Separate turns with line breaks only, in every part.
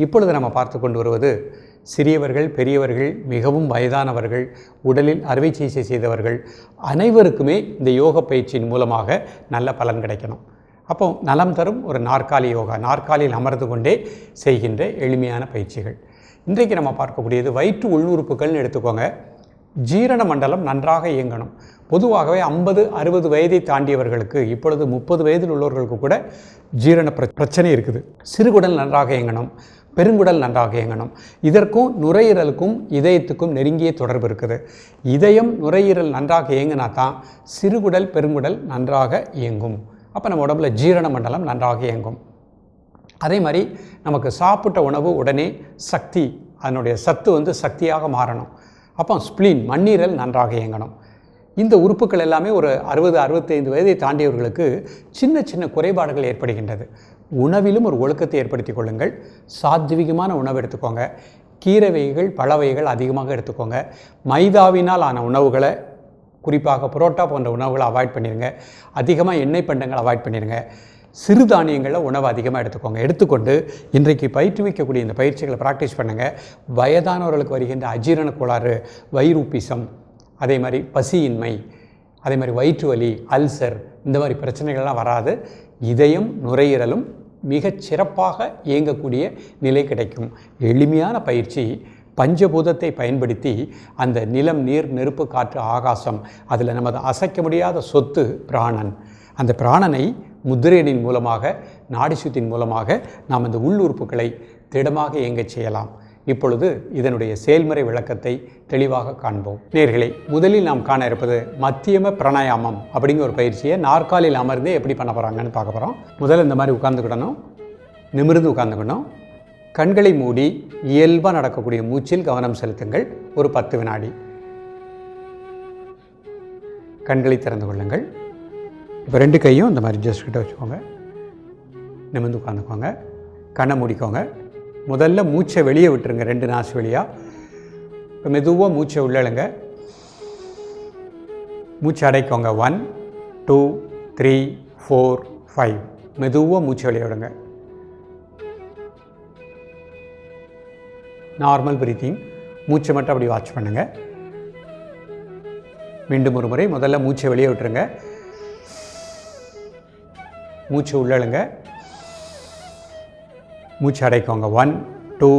இப்பொழுது நம்ம பார்த்து கொண்டு வருவது சிறியவர்கள் பெரியவர்கள் மிகவும் வயதானவர்கள் உடலில் அறுவை சிகிச்சை செய்தவர்கள் அனைவருக்குமே இந்த யோக பயிற்சியின் மூலமாக நல்ல பலன் கிடைக்கணும். அப்போ நலம் தரும் ஒரு நாற்காலி யோகா நாற்காலியில் அமர்ந்து கொண்டே செய்கின்ற எளிமையான பயிற்சிகள். இன்றைக்கு நம்ம பார்க்கக்கூடியது வயிற்று உள்ளுறுப்புகள்னு எடுத்துக்கோங்க. ஜீரண மண்டலம் நன்றாக இயங்கணும். பொதுவாகவே ஐம்பது அறுபது வயதை தாண்டியவர்களுக்கு இப்பொழுது முப்பது வயதில் உள்ளவர்களுக்கு கூட ஜீரண பிர- பிரச்சனை இருக்குது. சிறுகுடல் நன்றாக இயங்கணும். பெருங்குடல் நன்றாக இயங்கணும். இதற்கும் நுரையீரலுக்கும் இதயத்துக்கும் நெருங்கிய தொடர்பு இருக்குது. இதயம் நுரையீரல் நன்றாக இயங்கினா தான் சிறுகுடல் பெருங்குடல் நன்றாக இயங்கும். அப்போ நம்ம உடம்புல ஜீரண மண்டலம் நன்றாக இயங்கும். அதே மாதிரி நமக்கு சாப்பிட்ட உணவு உடனே சக்தி அதனுடைய சத்து வந்து சக்தியாக மாறணும். அப்போ ஸ்ப்ளீன் மண்ணீரல் நன்றாக இயங்கணும். இந்த உறுப்புகள் எல்லாமே ஒரு அறுபது அறுபத்தைந்து வயதை தாண்டியவர்களுக்கு சின்ன சின்ன குறைபாடுகள் ஏற்படுகின்றது. உணவிலும் ஒரு ஒழுக்கத்தை ஏற்படுத்தி கொள்ளுங்கள். சாத்விகமான உணவு எடுத்துக்கோங்க. கீரை வகைகள் பழ வகைகள் அதிகமாக எடுத்துக்கோங்க. மைதாவினால் ஆன உணவுகளை குறிப்பாக புரோட்டா போன்ற உணவுகளை அவாய்ட் பண்ணிடுங்க அதிகமாக எண்ணெய் பண்டங்களை அவாய்ட் பண்ணிடுங்க சிறுதானியங்களில் உணவு அதிகமாக எடுத்துக்கோங்க. எடுத்துக்கொண்டு இன்றைக்கு பயிற்றுவிக்கக்கூடிய இந்த பயிற்சிகளை ப்ராக்டிஸ் பண்ணுங்கள் வயதானவர்களுக்கு வருகின்ற அஜீரண கோளாறு வயிறுப்பிசம் அதே மாதிரி பசியின்மை அதே மாதிரி வயிற்று வலி அல்சர் இந்த மாதிரி பிரச்சனைகள்லாம் வராது. இதயம் நுரையீரலும் மிகச் சிறப்பாக இயங்கக்கூடிய நிலை கிடைக்கும். எளிமையான பயிற்சி பஞ்சபூதத்தை பயன்படுத்தி அந்த நிலம் நீர் நெருப்பு காற்று ஆகாசம் அதில் நமது அசைக்க முடியாத சொத்து பிராணன். அந்த பிராணனை முத்திரையனின் மூலமாக நாடிசுத்தின் மூலமாக நாம் இந்த உள்ளுறுப்புகளை திடமாக இயங்கச் செய்யலாம். இப்பொழுது இதனுடைய செயல்முறை விளக்கத்தை தெளிவாக காண்போம். நேர்களை முதலில் நாம் காண இருப்பது மத்தியம பிராணாயாமம் அப்படிங்கிற ஒரு பயிற்சியை நாற்காலியில் அமர்ந்தே எப்படி பண்ண போகிறாங்கன்னு பார்க்க போகிறோம் முதல்ல இந்த மாதிரி உட்காந்துக்கிடணும் நிமிர்ந்து உட்காந்துக்கணும் கண்களை மூடி இயல்பாக நடக்கக்கூடிய மூச்சில் கவனம் செலுத்துங்கள். ஒரு பத்து வினாடி. கண்களை திறந்து கொள்ளுங்கள். இப்போ ரெண்டு கையும் இந்த மாதிரி ஜஸ்ட் கிட்ட வச்சுக்கோங்க. நிமிர்ந்து உட்காந்துக்கோங்க கண்ணை மூடிக்கோங்க. முதல்ல மூச்சை வெளியே விட்டுருங்க ரெண்டு நாசு வழியாக இப்போ மெதுவாக மூச்சை உள்ளழுங்க மூச்சை அடைக்கோங்க. One two three four five மெதுவாக மூச்சை வெளியே விடுங்க. நார்மல் பிரீத்திங் மூச்சை மட்டும் அப்படி வாட்ச் பண்ணுங்கள் மீண்டும் ஒரு முறை முதல்ல மூச்சை வெளியே விட்டுருங்க. மூச்சு உள்ளழுங்க மூச்சு அடைக்கோங்க one two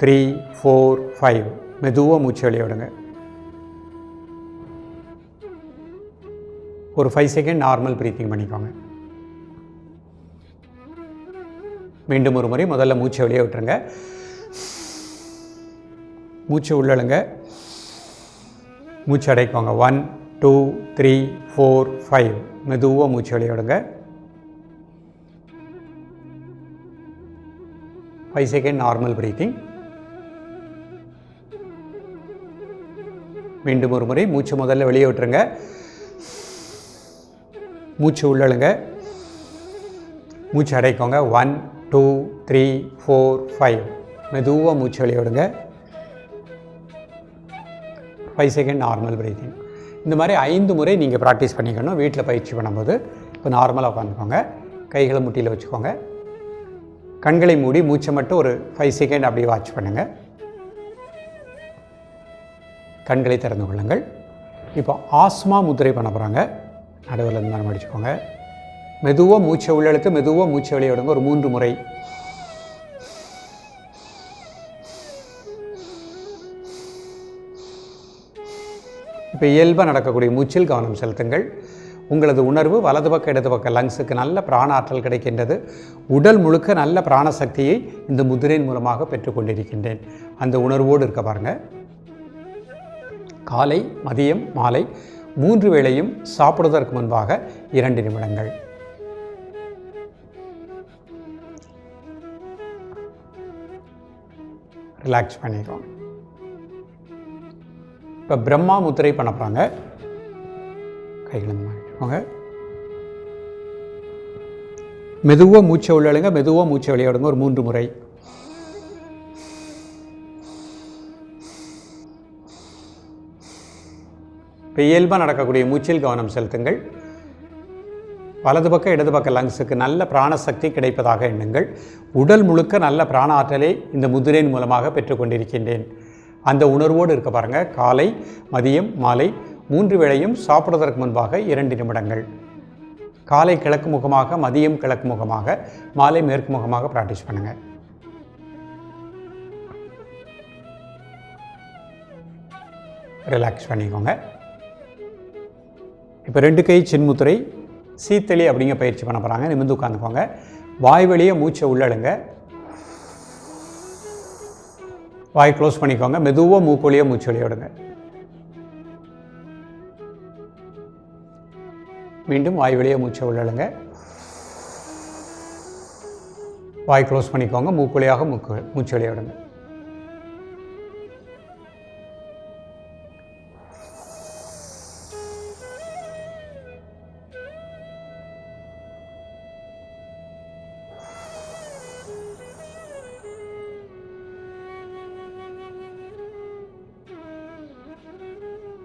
three four five மெதுவாக மூச்சு வெளியே விடுங்க. ஒரு ஃபைவ் செகண்ட் நார்மல் ப்ரீத்திங் பண்ணிக்கோங்க. மீண்டும் ஒரு முறை முதல்ல மூச்சை வெளியே விட்டுருங்க. மூச்சு உள்ளழுங்க மூச்சு அடைக்கோங்க one two three four five மெதுவாக மூச்சு வெளியே விடுங்க. 5 செகண்ட் நார்மல் பிரீத்திங் மீண்டும் ஒரு முறை மூச்சு முதல்ல வெளியே விட்டுருங்க. மூச்சு உள்ளழுங்க மூச்சு அடைக்கோங்க. One two three four five மெதுவாக மூச்சு வெளியே விடுங்க. ஃபைவ் செகண்ட் நார்மல் பிரீத்திங் இந்த மாதிரி ஐந்து முறை நீங்கள் ப்ராக்டிஸ் பண்ணிக்கணும். வீட்டில் பயிற்சி பண்ணும்போது. இப்போ நார்மலாக உட்காந்துக்கோங்க. கைகளை முட்டியில் வச்சுக்கோங்க. கண்களை மூடி மூச்சை மட்டும் ஒரு ஃபைவ் செகண்ட் அப்படியே வாட்ச் பண்ணுங்கள் கண்களை திறந்து கொள்ளுங்கள். இப்போ ஆஸ்மா முத்திரை பண்ண போகிறாங்க நடுவில் இருந்து மரம் அடிச்சுக்கோங்க. மெதுவாக மூச்சை உள்ளெழுத்து மெதுவாக மூச்சை வெளியே விடுங்க. ஒரு மூன்று முறை. இப்போ இயல்பாக நடக்கக்கூடிய மூச்சில் கவனம் செலுத்துங்கள். உங்களது உணர்வு வலது பக்கம் இடது பக்கம் லங்ஸுக்கு நல்ல பிராண ஆற்றல் கிடைக்கின்றது. உடல் முழுக்க நல்ல பிராண சக்தியை இந்த முதிரையின் மூலமாக பெற்றுக்கொண்டிருக்கின்றேன் அந்த உணர்வோடு இருக்க பாருங்க. காலை மதியம் மாலை மூன்று வேளையும் சாப்பிடுவதற்கு முன்பாக இரண்டு நிமிடங்கள். ரிலாக்ஸ் பண்ணிக்கோங்க. இப்போ பிரம்மா முத்திரை பண்ண போகிறாங்க கைகள் இந்த மெதுவாக மூச்சை உள்ளழுங்க மெதுவாக மூச்சை விளையாடுங்க ஒரு மூன்று முறை. இப்போ இயல்பாக நடக்கக்கூடிய மூச்சில் கவனம் செலுத்துங்கள். வலது பக்கம் இடது பக்க லங்ஸுக்கு நல்ல பிராணசக்தி கிடைப்பதாக எண்ணுங்கள். உடல் முழுக்க நல்ல பிராண ஆற்றலை இந்த முதிரையின் மூலமாக பெற்றுக்கொண்டிருக்கின்றேன். அந்த உணர்வோடு இருக்க பாருங்கள் காலை மதியம் மாலை மூன்று வேளையும் சாப்பிடுவதற்கு முன்பாக இரண்டு நிமிடங்கள். காலை கிழக்கு முகமாக மதியம் கிழக்கு முகமாக மாலை மேற்கு முகமாக ப்ராக்டிஸ் பண்ணுங்கள் ரிலாக்ஸ் பண்ணிக்கோங்க. இப்போ ரெண்டு கை சின்முத்திரை சீத்தளி அப்படிங்க பயிற்சி பண்ண போகிறாங்க நிமிர்ந்து உட்காந்துக்கோங்க வாய் வழியே மூச்சை உள்ளழுங்க வாய் க்ளோஸ் பண்ணிக்கோங்க. மெதுவாக மூக்கொழியாக மூச்சு வெளியே விடுங்க. மீண்டும் வாய் வழியே மூச்சை உள்ளழுங்க வாய் க்ளோஸ் பண்ணிக்கோங்க. மூக்குழியாக மூக்கு மூச்சு வெளியே விடுங்க.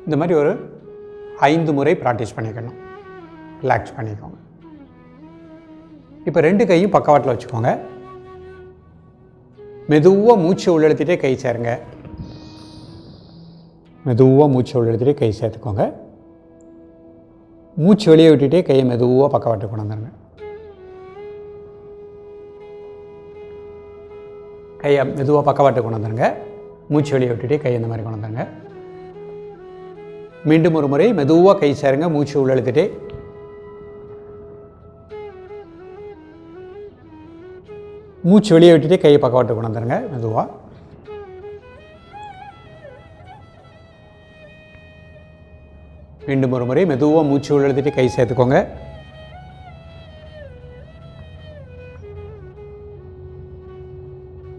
இந்த மாதிரி ஒரு ஐந்து முறை ப்ராக்டிஸ் பண்ணிக்கணும். ரிலாக்ஸ் பண்ணிக்கோங்க. இப்போ ரெண்டு கையும் பக்கவாட்டில் வச்சுக்கோங்க. மெதுவாக மூச்சு உள்ளெழுத்திட்டே கை சேருங்க. மெதுவாக மூச்சு உள்ளெழுத்திட்டே கை சேர்த்துக்கோங்க. மூச்சு வெளியே விட்டுட்டே கையை மெதுவாக பக்கவாட்டு கொண்டு வந்துடுங்க கையை மெதுவாக பக்கவாட்டு கொண்டு வந்துடுங்க மூச்சு வெளியே விட்டுட்டே கையை இந்த மாதிரி கொண்டு வந்துடுங்க மீண்டும் ஒரு முறை மெதுவாக கை சேருங்க. மூச்சு உள்ளெழுத்துட்டே மூச்சு வெளியே விட்டுட்டே கையை பக்கவாட்டு கொண்டு வந்துடுங்க மெதுவாக மீண்டும் ஒரு முறை மெதுவாக மூச்சு உள்ளெழுத்துட்டு கை சேர்த்துக்கோங்க.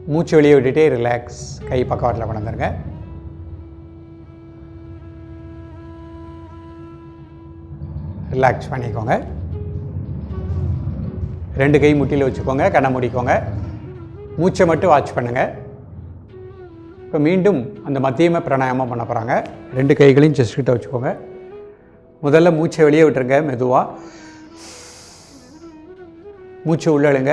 மூச்சு வெளியே விட்டுட்டே ரிலாக்ஸ் கை பக்கவாட்டில் கொண்டு வந்துருங்க. ரிலாக்ஸ் பண்ணிக்கோங்க. ரெண்டு கை முட்டியில் வச்சுக்கோங்க கண்ணை மூடிக்கோங்க. மூச்சை மட்டும் வாட்ச் பண்ணுங்கள் இப்போ மீண்டும் அந்த மத்தியம பிராணாயாமம் பண்ண போகிறாங்க ரெண்டு கைகளையும் செஸ்ட் கிட்ட வச்சுக்கோங்க. முதல்ல மூச்சை வெளியே விட்டுருங்க மெதுவாக மூச்சை உள்ளழுங்க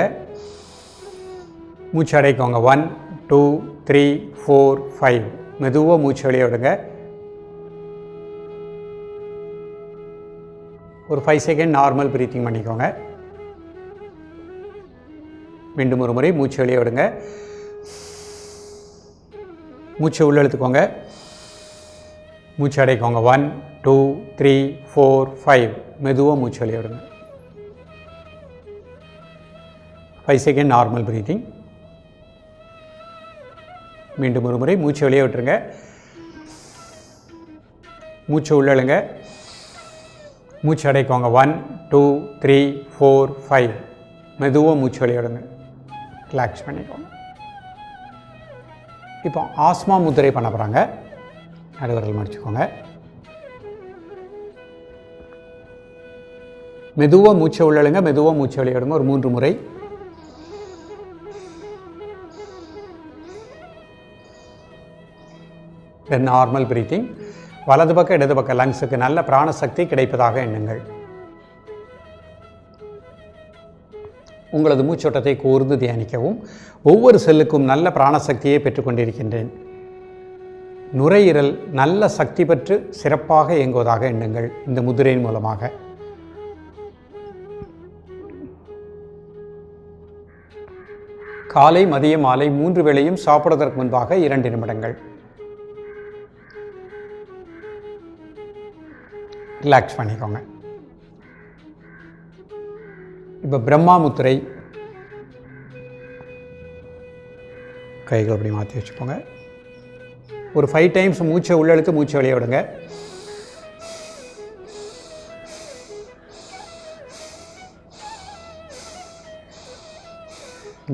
மூச்சு அடைக்கோங்க. One two three four five மெதுவாக மூச்சு வெளியே விடுங்க. ஒரு ஃபைவ் செகண்ட் நார்மல் ப்ரீத்திங் பண்ணிக்கோங்க. மீண்டும் ஒரு முறை மூச்சு வெளியே விடுங்க. மூச்சை உள்ளே இழுத்துக்கோங்க. மூச்சு அடைக்கோங்க. One two three four five மெதுவாக மூச்சு வெளியே விடுங்க. ஃபைவ் செகண்ட் நார்மல் ப்ரீத்திங் மீண்டும் ஒரு முறை மூச்சு வெளியே விட்டுருங்க. மூச்சு உள்ளழுங்க மூச்சு அடைக்கோங்க. One two three four five மெதுவாக மூச்சு வெளியிடுங்க ரிலாக்ஸ் பண்ணிக்கோங்க. இப்போ ஆஸ்மா முத்திரை பண்ண போகிறாங்க நடுவர்கள் மடிச்சுக்கோங்க. மெதுவாக மூச்சை உள்ளழுங்க மெதுவாக மூச்சை வெளியிடுங்க. ஒரு மூன்று முறை. தென் நார்மல் பிரீத்திங் வலது பக்கம் இடது பக்கம் லங்ஸுக்கு நல்ல பிராணசக்தி கிடைப்பதாக எண்ணுங்கள். உங்களது மூச்சோட்டத்தை கூர்ந்து தியானிக்கவும். ஒவ்வொரு செல்லுக்கும் நல்ல பிராணசக்தியை பெற்றுக்கொண்டிருக்கின்றேன். நுரையீரல் நல்ல சக்தி பெற்று சிறப்பாக இயங்குவதாக எண்ணுங்கள் இந்த முதிரையின் மூலமாக. காலை மதிய மாலை மூன்று வேளையும் சாப்பிடுவதற்கு முன்பாக இரண்டு நிமிடங்கள். ரிலாக்ஸ் பண்ணிக்கோங்க. இப்போ பிரம்மா முத்திரை கைகள் அப்படி மாற்றி வச்சுக்கோங்க. ஒரு ஃபைவ் டைம்ஸ் மூச்சை உள்ளெழுத்து மூச்சை வெளியே விடுங்க.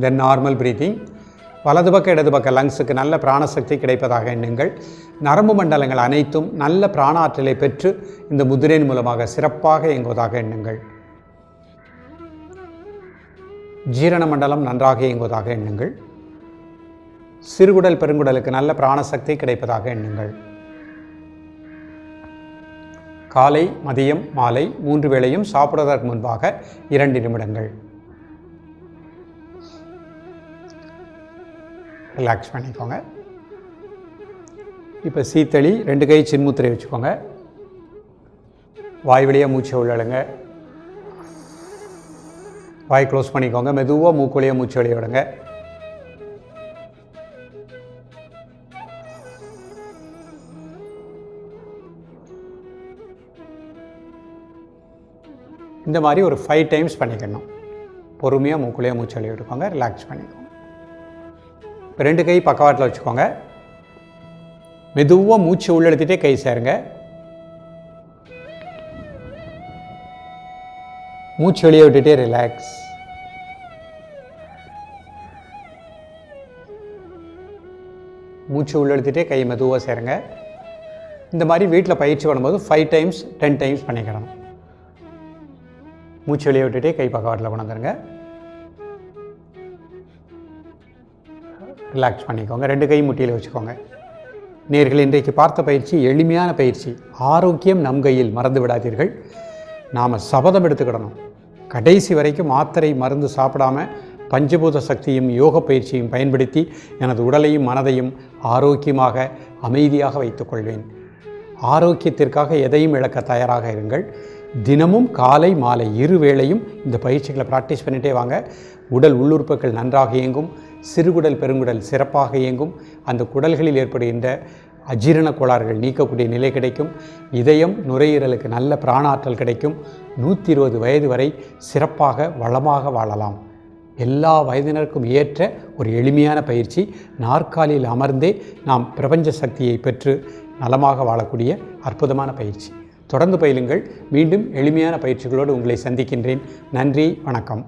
தென் நார்மல் ப்ரீத்திங் வலது பக்கம் இடது பக்க லங்ஸுக்கு நல்ல பிராணசக்தி கிடைப்பதாக எண்ணுங்கள். நரம்பு மண்டலங்கள் அனைத்தும் நல்ல பிராண ஆற்றலை பெற்று இந்த முதிரையின் மூலமாக சிறப்பாக இயங்குவதாக எண்ணுங்கள். ஜீரண மண்டலம் நன்றாக இயங்குவதாக எண்ணுங்கள். சிறுகுடல் பெருங்குடலுக்கு நல்ல பிராணசக்தி கிடைப்பதாக எண்ணுங்கள். காலை மதியம் மாலை மூன்று வேளையும் சாப்பிடுவதற்கு முன்பாக இரண்டு நிமிடங்கள். ரிலாக்ஸ் பண்ணிக்கோங்க. இப்போ சீத்தளி ரெண்டு கை சின்முத்திரை வச்சுக்கோங்க. வாய் வழியாக மூச்சை உள்ளழுங்க. வாய் க்ளோஸ் பண்ணிக்கோங்க. மெதுவாக மூக்கு மூச்சு வெளியே விடுங்க. இந்த மாதிரி ஒரு ஃபைவ் டைம்ஸ் பண்ணிக்கணும். பொறுமையாக மூக்குள்ளேயே மூச்சு வெளியே விட்டுக்கோங்க. ரிலாக்ஸ் பண்ணிக்கோங்க. ரெண்டு கை பக்கவாட்டில் வச்சுக்கோங்க. மெதுவாக மூச்சு உள்ளெடுத்துகிட்டே கை சேருங்க. மூச்சு வெளியே விட்டுட்டே ரிலாக்ஸ் மூச்சு உள்ளெடுத்துகிட்டே கை மெதுவாக சேருங்க. இந்த மாதிரி வீட்டில் பயிற்சி பண்ணும்போது ஃபைவ் டைம்ஸ் டென் டைம்ஸ் பண்ணிக்கணும். மூச்சு வெளியே விட்டுட்டே கை பக்கவாட்டில் கொண்டாந்துருங்க. ரிலாக்ஸ் பண்ணிக்கோங்க. ரெண்டு கை முட்டியில் வச்சுக்கோங்க. நேர்கள் இன்றைக்கு பார்த்த பயிற்சி எளிமையான பயிற்சி. ஆரோக்கியம் நம் கையில் மறந்து விடாதீர்கள். நாம் சபதம் எடுத்துக்கிடணும். கடைசி வரைக்கும் மாத்திரை மருந்து சாப்பிடாம பஞ்சபூத சக்தியும் யோக பயிற்சியும் பயன்படுத்தி எனது உடலையும் மனதையும் ஆரோக்கியமாக அமைதியாக வைத்துக்கொள்வேன் ஆரோக்கியத்திற்காக எதையும் இழக்க தயாராக இருங்கள். தினமும் காலை மாலை இரு வேளையும் இந்த பயிற்சிகளை ப்ராக்டிஸ் பண்ணிகிட்டே வாங்க. உடல் உள்ளுறுப்புகள் நன்றாக இயங்கும். சிறுகுடல் பெருங்குடல் சிறப்பாக இயங்கும். அந்த குடல்களில் ஏற்படுகின்ற அஜீரண கோளாறுகள் நீக்கக்கூடிய நிலை கிடைக்கும். இதயம் நுரையீரலுக்கு நல்ல பிராணாற்றல் கிடைக்கும். நூற்றி இருபது வயது வரை சிறப்பாக வளமாக வாழலாம். எல்லா வயதினருக்கும் ஏற்ற ஒரு எளிமையான பயிற்சி. நாற்காலியில் அமர்ந்தே நாம் பிரபஞ்ச சக்தியை பெற்று நலமாக வாழக்கூடிய அற்புதமான பயிற்சி. தொடர்ந்து பயிலுங்கள். மீண்டும் எளிமையான பயிற்சிகளோடு உங்களை சந்திக்கின்றேன். நன்றி வணக்கம்.